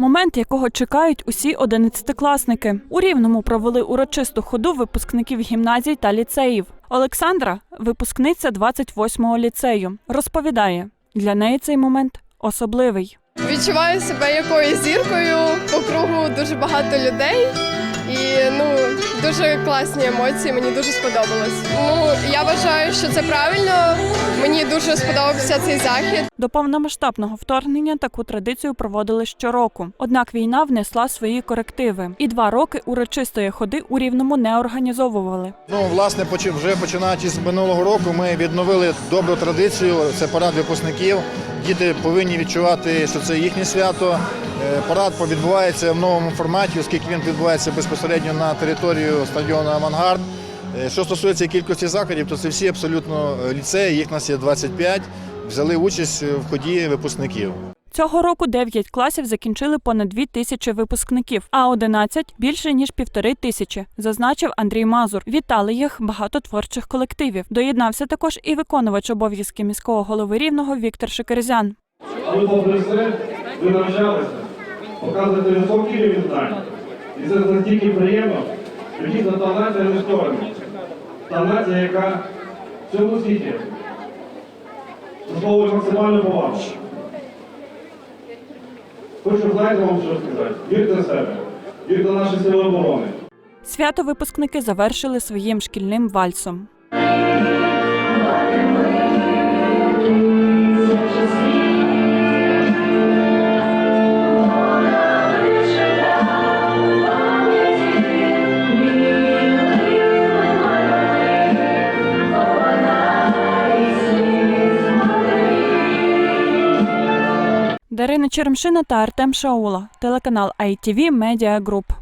Момент, якого чекають усі одинадцятикласники. У Рівному провели урочисту ходу випускників гімназій та ліцеїв. Олександра випускниця 28-го ліцею. Розповідає, для неї цей момент особливий. Відчуваю себе якоюсь зіркою, по кругу дуже багато людей. І ну дуже класні емоції, мені дуже сподобалось. Ну я вважаю, що це правильно. Мені дуже сподобався цей захід. До повномасштабного вторгнення таку традицію проводили щороку. Однак війна внесла свої корективи, і два роки урочистої ходи у рівному не організовували. Ну, власне, вже починаючи з минулого року, ми відновили добру традицію. Це парад випускників. Діти повинні відчувати, що це їхнє свято. Е, Парад відбувається в новому форматі, оскільки він відбувається безпосередньо на територію стадіону Авангард. Е, Що стосується кількості заходів, то це всі абсолютно е, ліцеї, їх у нас є 25, взяли участь в ході випускників. Цього року 9 класів закінчили понад 2 тисячі випускників, а 11 – більше ніж півтори тисячі, зазначив Андрій Мазур. Вітали їх багато творчих колективів. Доєднався також і виконувач обов'язки міського голови рівного Віктор Шикерзян. Ви попри все, ви навчалися, показуєте високий рівень знань. І це настільки приємно, що дійсно та нація не стороні. Та нація, яка в цьому світі заслуговує максимальну повагу. Хочу знаєте вам що сказати. Вірте в себе, вірте в наші сили оборони. Свято випускники завершили своїм шкільним вальсом. Дарина Черемшина та Артем Шаула, телеканал ITV Media Group.